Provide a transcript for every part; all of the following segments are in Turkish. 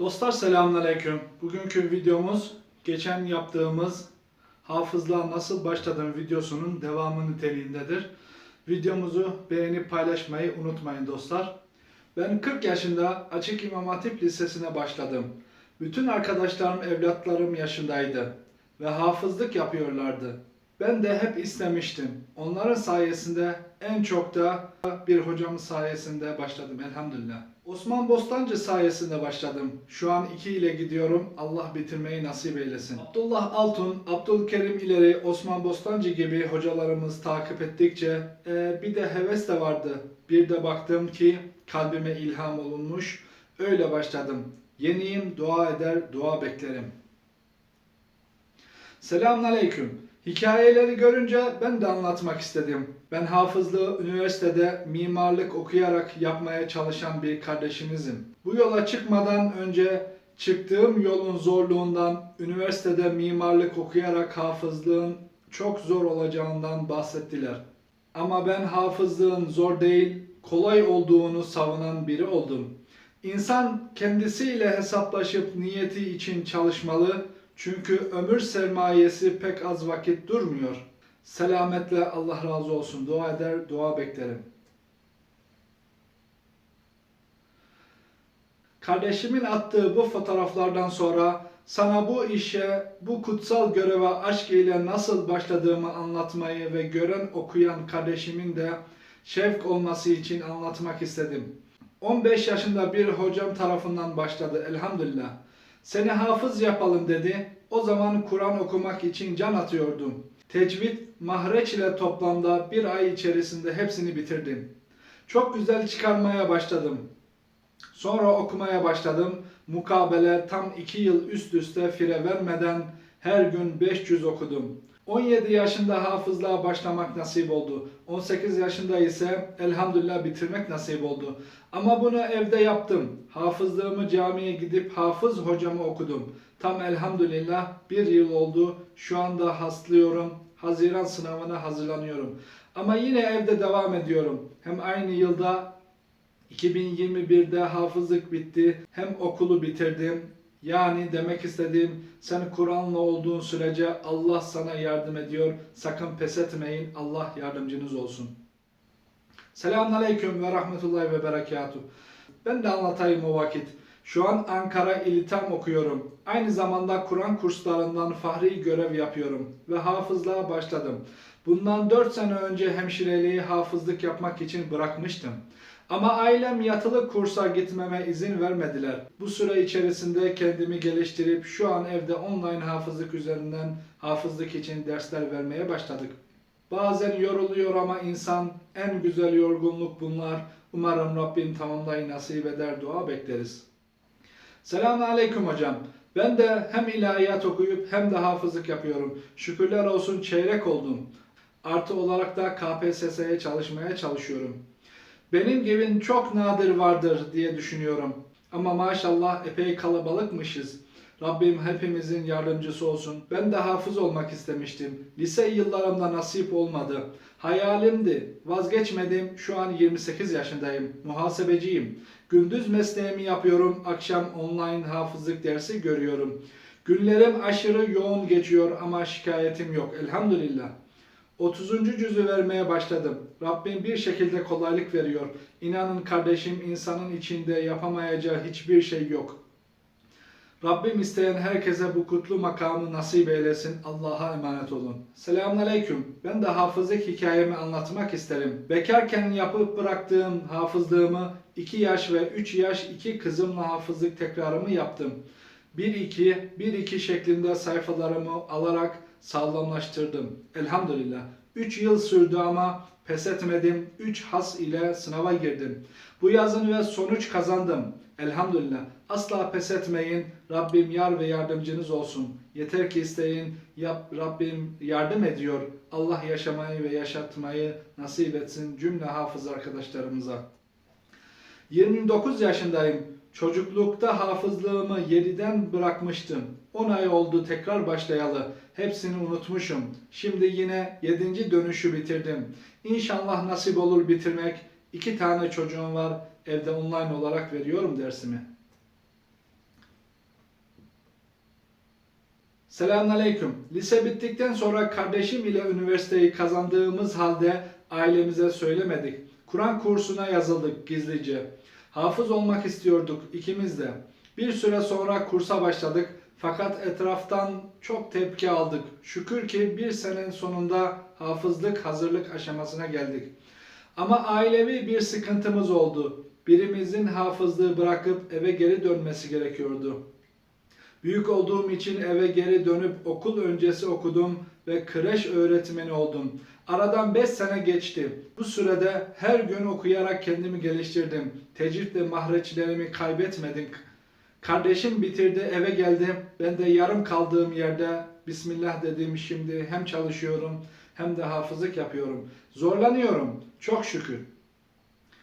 Dostlar selamünaleyküm. Bugünkü videomuz geçen yaptığımız hafızlığa nasıl başladım videosunun devamı niteliğindedir. Videomuzu beğenip paylaşmayı unutmayın dostlar. Ben 40 yaşında Açık İmam Hatip Lisesi'ne başladım. Bütün arkadaşlarım evlatlarım yaşındaydı ve hafızlık yapıyorlardı. Ben de hep istemiştim. Onların sayesinde en çok da bir hocamın sayesinde başladım elhamdülillah. Osman Bostancı sayesinde başladım. Şu an 2 ile gidiyorum. Allah bitirmeyi nasip eylesin. Abdullah Altun, Abdülkerim İleri, Osman Bostancı gibi hocalarımız takip ettikçe e, bir de heves de vardı. Bir de baktım ki kalbime ilham olunmuş. Öyle başladım. Yeniyim, dua eder, dua beklerim. Selamünaleyküm. Hikayeleri görünce ben de anlatmak istedim. Ben hafızlığı üniversitede mimarlık okuyarak yapmaya çalışan bir kardeşinizim. Bu yola çıkmadan önce çıktığım yolun zorluğundan, üniversitede mimarlık okuyarak hafızlığın çok zor olacağından bahsettiler. Ama ben hafızlığın zor değil, kolay olduğunu savunan biri oldum. İnsan kendisiyle hesaplaşıp niyeti için çalışmalı. Çünkü ömür sermayesi pek az vakit durmuyor. Selametle Allah razı olsun. Dua eder, dua beklerim. Kardeşimin attığı bu fotoğraflardan sonra sana bu işe, bu kutsal göreve aşk ile nasıl başladığımı anlatmayı ve gören okuyan kardeşimin de şevk olması için anlatmak istedim. 15 yaşında bir hocam tarafından başladı elhamdülillah. Seni hafız yapalım dedi. O zaman Kur'an okumak için can atıyordum. Tecvid, mahreç ile toplamda bir ay içerisinde hepsini bitirdim. Çok güzel çıkarmaya başladım. Sonra okumaya başladım. Mukabele tam 2 yıl üst üste fire vermeden her gün 500 okudum. 17 yaşında hafızlığa başlamak nasip oldu. 18 yaşında ise elhamdülillah bitirmek nasip oldu. Ama bunu evde yaptım. Hafızlığımı camiye gidip hafız hocamı okudum. Tam elhamdülillah bir yıl oldu. Şu anda haslıyorum. Haziran sınavına hazırlanıyorum. Ama yine evde devam ediyorum. Hem aynı yılda 2021'de hafızlık bitti. Hem okulu bitirdim. Yani demek istediğim sen Kur'an'la olduğun sürece Allah sana yardım ediyor. Sakın pes etmeyin. Allah yardımcınız olsun. Selamun Aleyküm ve Rahmetullahi ve Berekatuhu. Ben de anlatayım o vakit. Şu an Ankara İlitam okuyorum. Aynı zamanda Kur'an kurslarından fahri görev yapıyorum ve hafızlığa başladım. Bundan 4 sene önce hemşireliği hafızlık yapmak için bırakmıştım. Ama ailem yatılı kursa gitmeme izin vermediler. Bu süre içerisinde kendimi geliştirip şu an evde online hafızlık üzerinden hafızlık için dersler vermeye başladık. Bazen yoruluyor ama insan en güzel yorgunluk bunlar. Umarım Rabbim tamamlayı nasip eder dua bekleriz. Selamun Aleyküm hocam. Ben de hem ilahiyat okuyup hem de hafızlık yapıyorum. Şükürler olsun çeyrek oldum. Artı olarak da KPSS'ye çalışmaya çalışıyorum. Benim gibi çok nadir vardır diye düşünüyorum. Ama maşallah epey kalabalıkmışız. Rabbim hepimizin yardımcısı olsun. Ben de hafız olmak istemiştim. Lise yıllarımda nasip olmadı. Hayalimdi. Vazgeçmedim. Şu an 28 yaşındayım. Muhasebeciyim. Gündüz mesleğimi yapıyorum. Akşam online hafızlık dersi görüyorum. Günlerim aşırı yoğun geçiyor ama şikayetim yok. Elhamdülillah. 30. cüzü vermeye başladım. Rabbim bir şekilde kolaylık veriyor. İnanın kardeşim insanın içinde yapamayacağı hiçbir şey yok. Rabbim isteyen herkese bu kutlu makamı nasip eylesin. Allah'a emanet olun. Selamun Aleyküm. Ben de hafızlık hikayemi anlatmak isterim. Bekarken yapıp bıraktığım hafızlığımı 2 yaş ve 3 yaş iki kızımla hafızlık tekrarımı yaptım. 1-2, 1-2 şeklinde sayfalarımı alarak sağlamlaştırdım. Elhamdülillah. 3 yıl sürdü ama pes etmedim. 3 has ile sınava girdim. Bu yazın ve sonuç kazandım. Elhamdülillah. Asla pes etmeyin. Rabbim yar ve yardımcınız olsun. Yeter ki isteyin. Yap, Rabbim yardım ediyor. Allah yaşamayı ve yaşatmayı nasip etsin cümle hafız arkadaşlarımıza. 29 yaşındayım. Çocuklukta hafızlığımı 7'den bırakmıştım. 10 ay oldu tekrar başlayalı. Hepsini unutmuşum. Şimdi yine 7. dönüşü bitirdim. İnşallah nasip olur bitirmek. İki tane çocuğum var. Evde online olarak veriyorum dersimi. Selamünaleyküm. Lise bittikten sonra kardeşim ile üniversiteyi kazandığımız halde ailemize söylemedik. Kur'an kursuna yazıldık gizlice. Hafız olmak istiyorduk ikimiz de. Bir süre sonra kursa başladık fakat etraftan çok tepki aldık. Şükür ki bir senenin sonunda hafızlık hazırlık aşamasına geldik. Ama ailevi bir sıkıntımız oldu. Birimizin hafızlığı bırakıp eve geri dönmesi gerekiyordu. Büyük olduğum için eve geri dönüp okul öncesi okudum ve kreş öğretmeni oldum. Aradan 5 sene geçti. Bu sürede her gün okuyarak kendimi geliştirdim. Tecrit ve mahreçlerimi kaybetmedim. Kardeşim bitirdi eve geldi. Ben de yarım kaldığım yerde Bismillah dedim şimdi hem çalışıyorum hem de hafızlık yapıyorum. Zorlanıyorum çok şükür.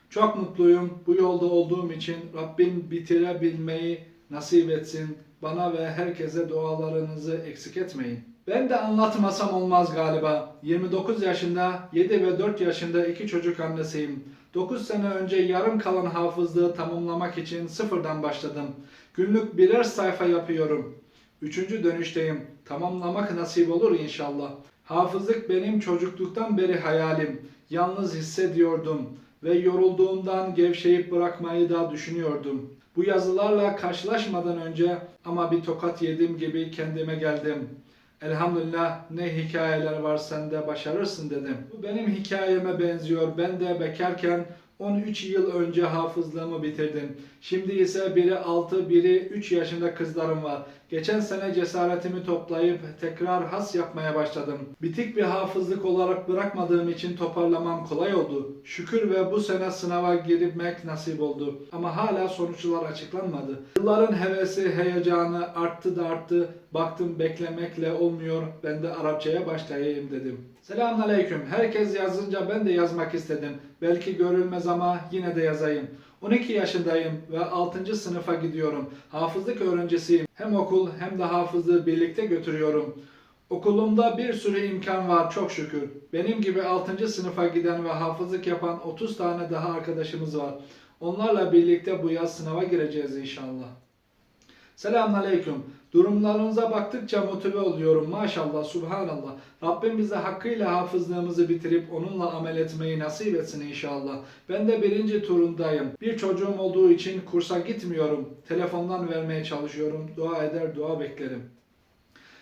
Çok mutluyum bu yolda olduğum için Rabbim bitirebilmeyi nasip etsin. Bana ve herkese dualarınızı eksik etmeyin. Ben de anlatmasam olmaz galiba. 29 yaşında, 7 ve 4 yaşında iki çocuk annesiyim. 9 sene önce yarım kalan hafızlığı tamamlamak için sıfırdan başladım. Günlük birer sayfa yapıyorum. Üçüncü dönüşteyim. Tamamlamak nasip olur inşallah. Hafızlık benim çocukluktan beri hayalim. Yalnız hissediyordum ve yorulduğumdan gevşeyip bırakmayı da düşünüyordum. Bu yazılarla karşılaşmadan önce ama bir tokat yedim gibi kendime geldim. Elhamdülillah ne hikayeler var sende başarırsın dedim. Bu benim hikayeme benziyor. Ben de bekarken 13 yıl önce hafızlığımı bitirdim. Şimdi ise biri 6, biri 3 yaşında kızlarım var. Geçen sene cesaretimi toplayıp tekrar has yapmaya başladım. Bitik bir hafızlık olarak bırakmadığım için toparlamam kolay oldu. Şükür ve bu sene sınava girmek nasip oldu. Ama hala sonuçlar açıklanmadı. Yılların hevesi, heyecanı arttı da arttı. Baktım beklemekle olmuyor. Ben de Arapçaya başlayayım dedim. Selamünaleyküm. Herkes yazınca ben de yazmak istedim. Belki görülmez ama yine de yazayım. 12 yaşındayım ve 6. sınıfa gidiyorum. Hafızlık öğrencisiyim. Hem okul hem de hafızlığı birlikte götürüyorum. Okulumda bir sürü imkan var çok şükür. Benim gibi 6. sınıfa giden ve hafızlık yapan 30 tane daha arkadaşımız var. Onlarla birlikte bu yaz sınava gireceğiz inşallah. Selamünaleyküm. Durumlarınıza baktıkça motive oluyorum. Maşallah, subhanallah. Rabbim bize hakkıyla hafızlığımızı bitirip onunla amel etmeyi nasip etsin inşallah. Ben de birinci turundayım. Bir çocuğum olduğu için kursa gitmiyorum. Telefondan vermeye çalışıyorum. Dua eder, dua beklerim.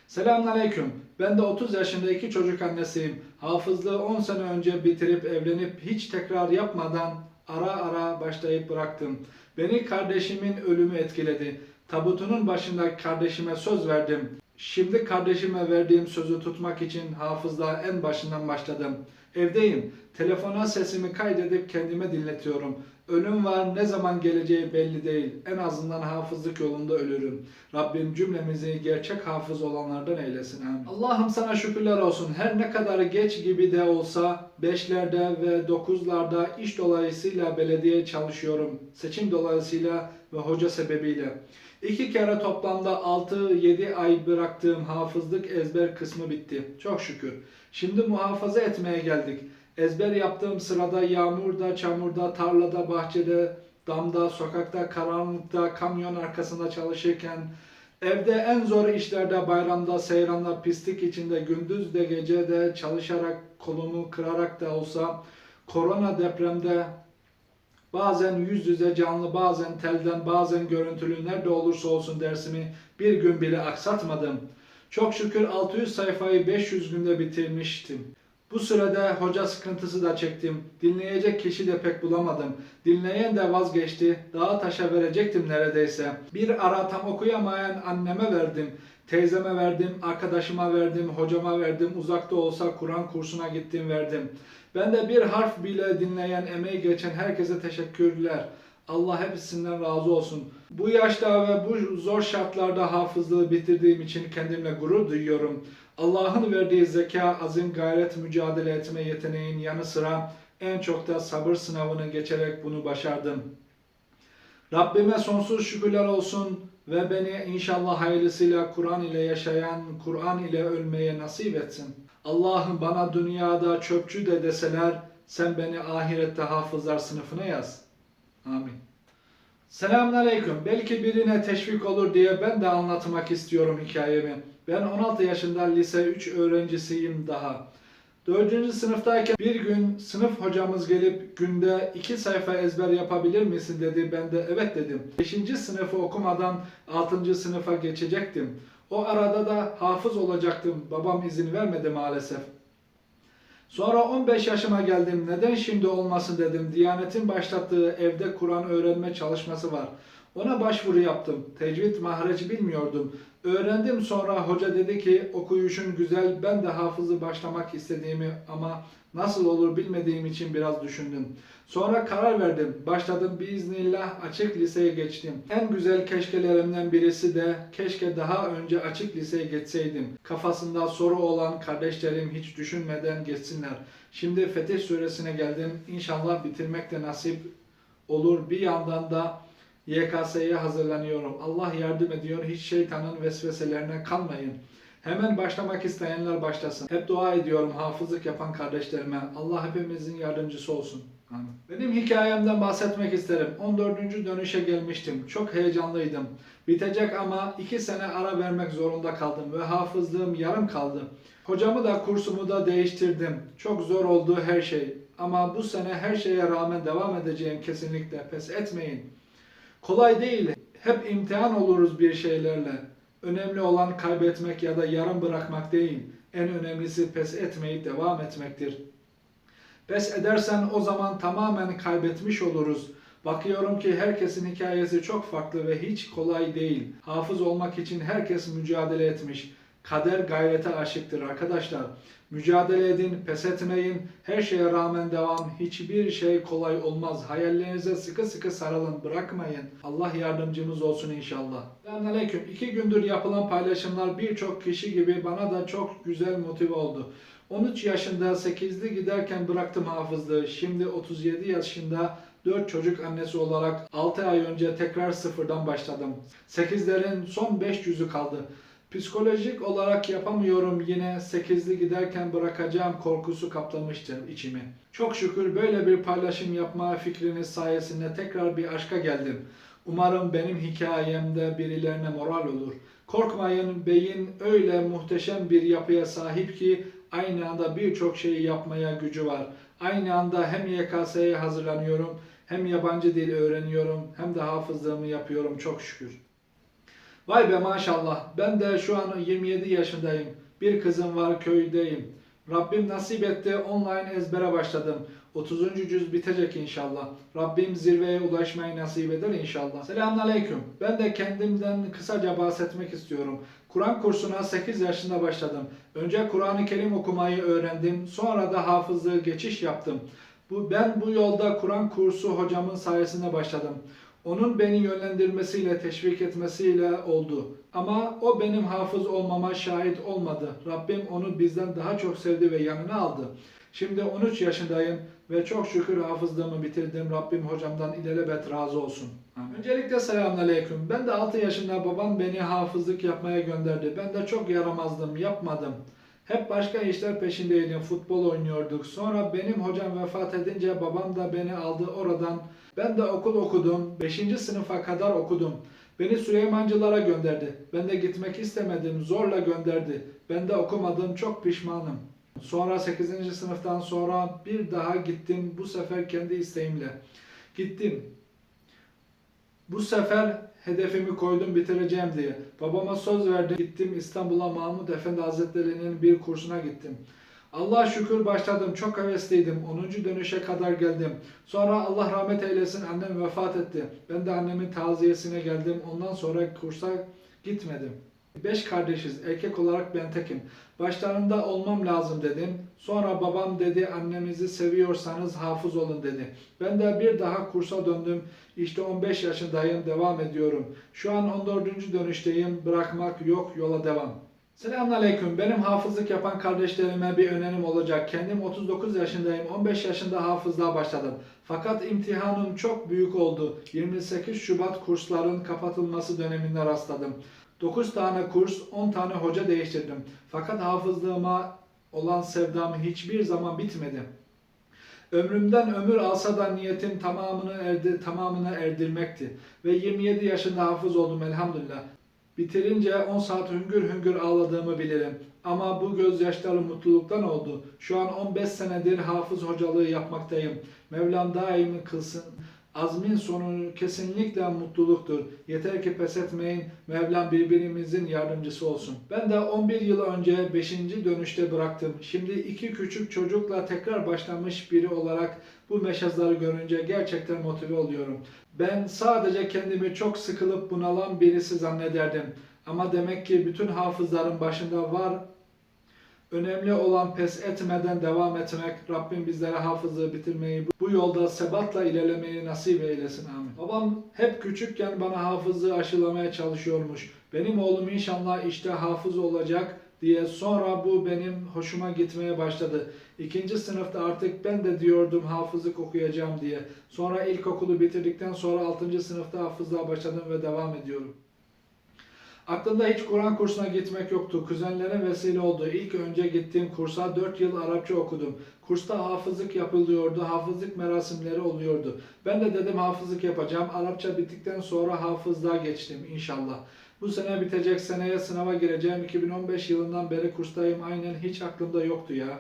Selamünaleyküm. Ben de 30 yaşında iki çocuk annesiyim. Hafızlığı 10 sene önce bitirip evlenip hiç tekrar yapmadan ara ara başlayıp bıraktım. Beni kardeşimin ölümü etkiledi. Tabutunun başında kardeşime söz verdim. Şimdi kardeşime verdiğim sözü tutmak için hafızlığa en başından başladım. Evdeyim. Telefona sesimi kaydedip kendime dinletiyorum. Ölüm var, ne zaman geleceği belli değil. En azından hafızlık yolunda ölürüm. Rabbim cümlemizi gerçek hafız olanlardan eylesin. Amin. Allah'ım sana şükürler olsun. Her ne kadar geç gibi de olsa beşlerde ve dokuzlarda iş dolayısıyla belediye çalışıyorum. Seçim dolayısıyla ve hoca sebebiyle. İki kere toplamda 6-7 ay bıraktığım hafızlık ezber kısmı bitti. Çok şükür. Şimdi muhafaza etmeye geldik. Ezber yaptığım sırada yağmurda, çamurda, tarlada, bahçede, damda, sokakta, karanlıkta, kamyon arkasında çalışırken, evde en zor işlerde, bayramda, seyranda, pislik içinde, gündüz de gece de çalışarak, kolumu kırarak da olsa, korona depremde, Bazen yüz yüze canlı, bazen telden, bazen görüntülü nerede olursa olsun dersimi bir gün bile aksatmadım. Çok şükür 600 sayfayı 500 günde bitirmiştim. Bu sürede hoca sıkıntısı da çektim. Dinleyecek kişi de pek bulamadım. Dinleyen de vazgeçti. Dağa taşa verecektim neredeyse. Bir ara tam okuyamayan anneme verdim. Teyzeme verdim, arkadaşıma verdim, hocama verdim. Uzakta olsa Kur'an kursuna gittim verdim. Ben de bir harf bile dinleyen, emeği geçen herkese teşekkürler. Allah hepsinden razı olsun. Bu yaşta ve bu zor şartlarda hafızlığı bitirdiğim için kendimle gurur duyuyorum. Allah'ın verdiği zeka, azim, gayret, mücadele etme yeteneğin yanı sıra en çok da sabır sınavını geçerek bunu başardım. Rabbime sonsuz şükürler olsun ve beni inşallah hayırlısıyla Kur'an ile yaşayan, Kur'an ile ölmeye nasip etsin. Allah'ım bana dünyada çöpçü de deseler, sen beni ahirette hafızlar sınıfına yaz. Amin. Selamünaleyküm. Belki birine teşvik olur diye ben de anlatmak istiyorum hikayemi. Ben 16 yaşında lise 3 öğrencisiyim daha. 4. sınıftayken bir gün sınıf hocamız gelip günde 2 sayfa ezber yapabilir misin dedi. Ben de evet dedim. 5. sınıfı okumadan 6. sınıfa geçecektim. O arada da hafız olacaktım. Babam izin vermedi maalesef. Sonra 15 yaşıma geldim. Neden şimdi olmasın dedim. Diyanet'in başlattığı evde Kur'an öğrenme çalışması var. Ona başvuru yaptım. Tecvid mahreci bilmiyordum. Öğrendim sonra hoca dedi ki okuyuşun güzel ben de hafızı başlamak istediğimi ama nasıl olur bilmediğim için biraz düşündüm. Sonra karar verdim. Başladım biiznillah açık liseye geçtim. En güzel keşkelerimden birisi de keşke daha önce açık liseye geçseydim. Kafasında soru olan kardeşlerim hiç düşünmeden geçsinler. Şimdi Fetih suresine geldim. İnşallah bitirmek de nasip olur. Bir yandan da YKS'ye hazırlanıyorum. Allah yardım ediyor. Hiç şeytanın vesveselerine kalmayın. Hemen başlamak isteyenler başlasın. Hep dua ediyorum hafızlık yapan kardeşlerime. Allah hepimizin yardımcısı olsun. Amin. Benim hikayemden bahsetmek isterim. 14. dönüşe gelmiştim. Çok heyecanlıydım. Bitecek ama 2 sene ara vermek zorunda kaldım ve hafızlığım yarım kaldı. Hocamı da kursumu da değiştirdim. Çok zor oldu her şey. Ama bu sene her şeye rağmen devam edeceğim kesinlikle. Pes etmeyin. Kolay değil. Hep imtihan oluruz bir şeylerle. Önemli olan kaybetmek ya da yarım bırakmak değil. En önemlisi pes etmeyip devam etmektir. Pes edersen o zaman tamamen kaybetmiş oluruz. Bakıyorum ki herkesin hikayesi çok farklı ve hiç kolay değil. Hafız olmak için herkes mücadele etmiş. Kader gayrete aşıktır arkadaşlar. Mücadele edin, pes etmeyin. Her şeye rağmen devam. Hiçbir şey kolay olmaz. Hayallerinize sıkı sıkı sarılın, bırakmayın. Allah yardımcımız olsun inşallah. Selamünaleyküm. İki gündür yapılan paylaşımlar birçok kişi gibi bana da çok güzel motive oldu. 13 yaşında 8'li giderken bıraktım hafızlığı. Şimdi 37 yaşında 4 çocuk annesi olarak 6 ay önce tekrar sıfırdan başladım. 8'lerin son 5 yüzü kaldı. Psikolojik olarak yapamıyorum yine 8'li giderken bırakacağım korkusu kaplamıştı içimi. Çok şükür böyle bir paylaşım yapma fikriniz sayesinde tekrar bir aşka geldim. Umarım benim hikayemde birilerine moral olur. Korkmayın beyin öyle muhteşem bir yapıya sahip ki aynı anda birçok şeyi yapmaya gücü var. Aynı anda hem YKS'ye hazırlanıyorum, hem yabancı dil öğreniyorum, hem de hafızlığımı yapıyorum çok şükür. Vay be maşallah. Ben de şu an 27 yaşındayım. Bir kızım var köydeyim. Rabbim nasip etti online ezbere başladım. 30. cüz bitecek inşallah. Rabbim zirveye ulaşmayı nasip eder inşallah. Selamünaleyküm. Ben de kendimden kısaca bahsetmek istiyorum. Kur'an kursuna 8 yaşında başladım. Önce Kur'an-ı Kerim okumayı öğrendim. Sonra da hafızlığı geçiş yaptım. Bu, ben bu yolda Kur'an kursu hocamın sayesinde başladım. Onun beni yönlendirmesiyle, teşvik etmesiyle oldu. Ama o benim hafız olmama şahit olmadı. Rabbim onu bizden daha çok sevdi ve yanına aldı. Şimdi 13 yaşındayım ve çok şükür hafızlığımı bitirdim. Rabbim hocamdan ilelebet razı olsun. Amin. Öncelikle selamünaleyküm. Ben de 6 yaşında babam beni hafızlık yapmaya gönderdi. Ben de çok yaramazdım, yapmadım. Hep başka işler peşindeydim. Futbol oynuyorduk. Sonra benim hocam vefat edince babam da beni aldı oradan. Ben de okul okudum. 5. sınıfa kadar okudum. Beni Süleymancılara gönderdi. Ben de gitmek istemedim. Zorla gönderdi. Ben de okumadım. Çok pişmanım. Sonra 8. sınıftan sonra bir daha gittim. Bu sefer kendi isteğimle. Gittim. Bu sefer hedefimi koydum bitireceğim diye. Babama söz verdim. Gittim İstanbul'a Mahmud Efendi Hazretleri'nin bir kursuna gittim. Allah'a şükür başladım. Çok hevesliydim. 10. dönüşe kadar geldim. Sonra Allah rahmet eylesin annem vefat etti. Ben de annemin taziyesine geldim. Ondan sonra kursa gitmedim. Beş kardeşiz. Erkek olarak ben tekim. Başlarında olmam lazım dedim. Sonra babam dedi annemizi seviyorsanız hafız olun dedi. Ben de bir daha kursa döndüm. İşte 15 yaşındayım. Devam ediyorum. Şu an 14. dönüşteyim. Bırakmak yok. Yola devam. Selamünaleyküm. Benim hafızlık yapan kardeşlerime bir önerim olacak. Kendim 39 yaşındayım. 15 yaşında hafızlığa başladım. Fakat imtihanım çok büyük oldu. 28 Şubat kursların kapatılması döneminde rastladım. 9 tane kurs, 10 tane hoca değiştirdim. Fakat hafızlığıma olan sevdam hiçbir zaman bitmedi. Ömrümden ömür alsa da niyetim tamamını erdi, tamamına erdirmekti. Ve 27 yaşında hafız oldum elhamdülillah. Bitirince 10 saat hüngür hüngür ağladığımı bilirim. Ama bu gözyaşları mutluluktan oldu. Şu an 15 senedir hafız hocalığı yapmaktayım. Mevlam daimi kılsın. Azmin sonu kesinlikle mutluluktur. Yeter ki pes etmeyin. Mevlam birbirimizin yardımcısı olsun. Ben de 11 yıl önce 5. dönüşte bıraktım. Şimdi iki küçük çocukla tekrar başlamış biri olarak bu meşazları görünce gerçekten motive oluyorum. Ben sadece kendimi çok sıkılıp bunalan birisi zannederdim. Ama demek ki bütün hafızların başında var Önemli olan pes etmeden devam etmek. Rabbim bizlere hafızlığı bitirmeyi, bu yolda sebatla ilerlemeyi nasip eylesin. Amin. Babam hep küçükken bana hafızlığı aşılamaya çalışıyormuş. Benim oğlum inşallah işte hafız olacak diye sonra bu benim hoşuma gitmeye başladı. İkinci sınıfta artık ben de diyordum hafızlık okuyacağım diye. Sonra ilkokulu bitirdikten sonra altıncı sınıfta hafızlığa başladım ve devam ediyorum. Aklımda hiç Kur'an kursuna gitmek yoktu. Kuzenlere vesile oldu. İlk önce gittiğim kursa 4 yıl Arapça okudum. Kursta hafızlık yapılıyordu. Hafızlık merasimleri oluyordu. Ben de dedim hafızlık yapacağım. Arapça bittikten sonra hafızlığa geçtim inşallah. Bu sene bitecek seneye sınava gireceğim. 2015 yılından beri kurstayım. Aynen hiç aklımda yoktu ya.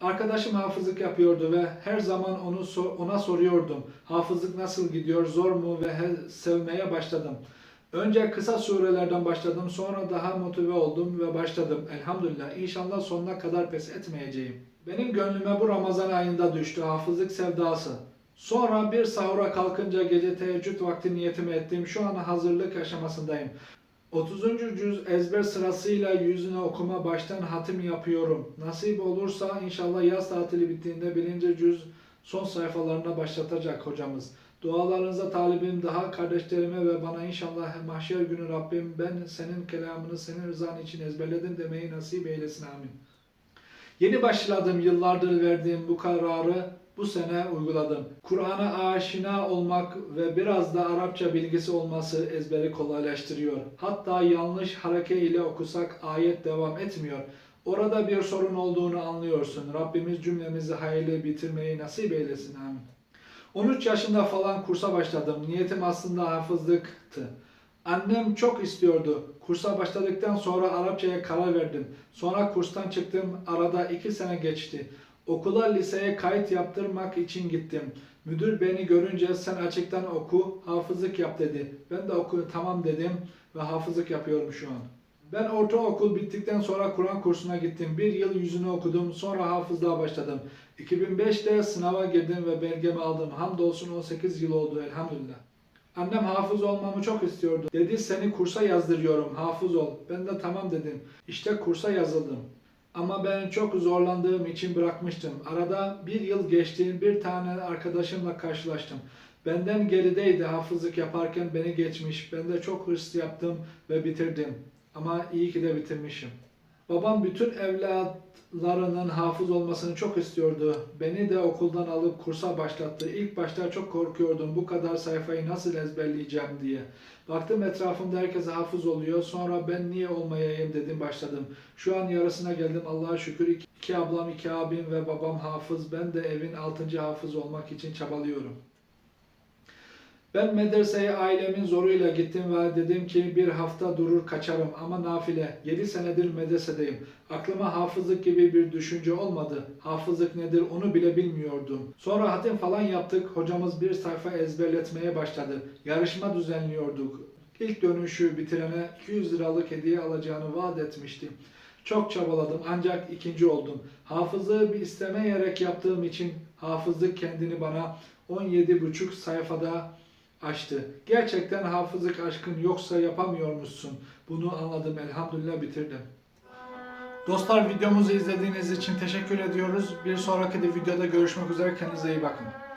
Arkadaşım hafızlık yapıyordu ve her zaman onu ona soruyordum. Hafızlık nasıl gidiyor, zor mu ve sevmeye başladım. Önce kısa surelerden başladım, sonra daha motive oldum ve başladım. Elhamdülillah, inşallah sonuna kadar pes etmeyeceğim. Benim gönlüme bu Ramazan ayında düştü hafızlık sevdası. Sonra bir sahura kalkınca gece teheccüd vakti niyetimi ettim. Şu an hazırlık aşamasındayım. 30. cüz ezber sırasıyla yüzüne okuma baştan hatim yapıyorum. Nasip olursa inşallah yaz tatili bittiğinde birinci cüz son sayfalarına başlatacak hocamız. Dualarınıza talibim daha kardeşlerime ve bana inşallah mahşer günü Rabbim ben senin kelamını senin rızan için ezberledim demeyi nasip eylesin amin. Yeni başladım yıllardır verdiğim bu kararı bu sene uyguladım. Kur'an'a aşina olmak ve biraz da Arapça bilgisi olması ezberi kolaylaştırıyor. Hatta yanlış hareke ile okusak ayet devam etmiyor. Orada bir sorun olduğunu anlıyorsun. Rabbimiz cümlemizi hayırlı bitirmeyi nasip eylesin. Amin. 13 yaşında falan kursa başladım. Niyetim aslında hafızlıktı. Annem çok istiyordu. Kursa başladıktan sonra Arapçaya karar verdim. Sonra kurstan çıktım. Arada iki sene geçti. Okula liseye kayıt yaptırmak için gittim. Müdür beni görünce sen açıktan oku, hafızlık yap dedi. Ben de oku tamam dedim ve hafızlık yapıyorum şu an. Ben ortaokul bittikten sonra Kur'an kursuna gittim. Bir yıl yüzünü okudum. Sonra hafızlığa başladım. 2005'te sınava girdim ve belgemi aldım. Hamdolsun 18 yıl oldu elhamdülillah. Annem hafız olmamı çok istiyordu. Dedi seni kursa yazdırıyorum, hafız ol. Ben de tamam dedim. İşte kursa yazıldım. Ama ben çok zorlandığım için bırakmıştım. Arada bir yıl geçti, bir tane arkadaşımla karşılaştım. Benden gerideydi hafızlık yaparken beni geçmiş. Ben de çok hırs yaptım ve bitirdim. Ama iyi ki de bitirmişim. Babam bütün evlatlarının hafız olmasını çok istiyordu. Beni de okuldan alıp kursa başlattı. İlk başta çok korkuyordum bu kadar sayfayı nasıl ezberleyeceğim diye. Baktım etrafımda herkes hafız oluyor. Sonra ben niye olmayayım dedim başladım. Şu an yarısına geldim Allah'a şükür. İki, ablam, iki abim ve babam hafız. Ben de evin altıncı hafız olmak için çabalıyorum. Ben medreseye ailemin zoruyla gittim ve dedim ki bir hafta durur kaçarım ama nafile. 7 senedir medresedeyim. Aklıma hafızlık gibi bir düşünce olmadı. Hafızlık nedir onu bile bilmiyordum. Sonra hatim falan yaptık. Hocamız bir sayfa ezberletmeye başladı. Yarışma düzenliyorduk. İlk dönüşü bitirene 200 liralık hediye alacağını vaat etmiştim. Çok çabaladım ancak ikinci oldum. Hafızlığı bir istemeyerek yaptığım için hafızlık kendini bana 17,5 sayfada açtı. Gerçekten hafızlık aşkın yoksa yapamıyormuşsun. Bunu anladım elhamdülillah bitirdim. Dostlar videomuzu izlediğiniz için teşekkür ediyoruz. Bir sonraki de videoda görüşmek üzere. Kendinize iyi bakın.